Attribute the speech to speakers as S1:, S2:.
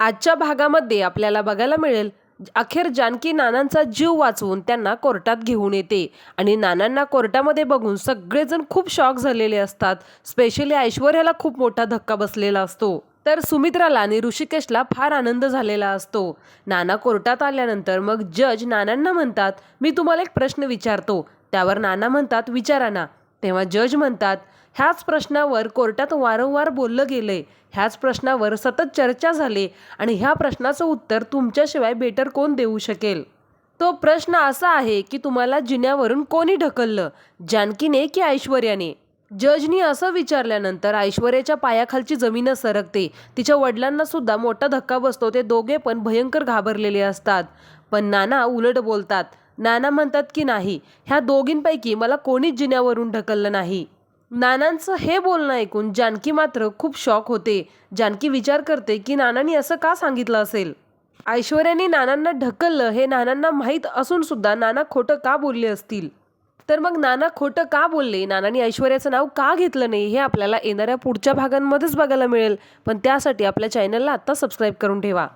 S1: आजच्या भागामध्ये आपल्याला बघायला मिळेल अखेर जानकी नानांचा जीव वाचवून त्यांना कोर्टात घेऊन येते. आणि नानांना कोर्टामध्ये बघून सगळेजण खूप शॉक झालेले असतात. स्पेशली ऐश्वर्याला खूप मोठा धक्का बसलेला असतो. तर सुमित्राला आणि ऋषिकेशला फार आनंद झालेला असतो. नाना कोर्टात आल्यानंतर मग जज नानांना म्हणतात मी तुम्हाला एक प्रश्न विचारतो. त्यावर नाना म्हणतात विचारा ना. तेव्हा जज म्हणतात ह्याच प्रश्नावर कोर्टात वारंवार बोललं गेलंय. ह्याच प्रश्नावर सतत चर्चा झाली आणि ह्या प्रश्नाचं उत्तर तुमच्याशिवाय बेटर कोण देऊ शकेल? तो प्रश्न असा आहे की तुम्हाला जिन्यावरून कोणी ढकललं? जानकीने की ऐश्वर्याने? जजनी असं विचारल्यानंतर ऐश्वर्याच्या पायाखालची जमीनच सरकते. तिच्या वडिलांना सुद्धा मोठा धक्का बसतो. ते दोघे पण भयंकर घाबरलेले असतात. पण नाना उलट बोलतात नाना म्हणतात की नाही ह्या दोघींपैकी मला कोणीच जिन्यावरून ढकललं नाही. नानांचं हे बोलणं ऐकून जानकी मात्र खूप शॉक होते. जानकी विचार करते की नानांनी असं का सांगितलं असेल? ऐश्वर्याने नानांना ढकललं हे नानांना माहीत असून सुद्धा नाना खोटं का बोलले असतील? तर मग नाना खोटं का बोलले? नानांनी ऐश्वर्याचं नाव का घेतलं नाही? हे आपल्याला येणाऱ्या पुढच्या भागांमध्येच बघायला मिळेल. पण त्यासाठी आपल्या चॅनलला आत्ता सबस्क्राईब करून ठेवा.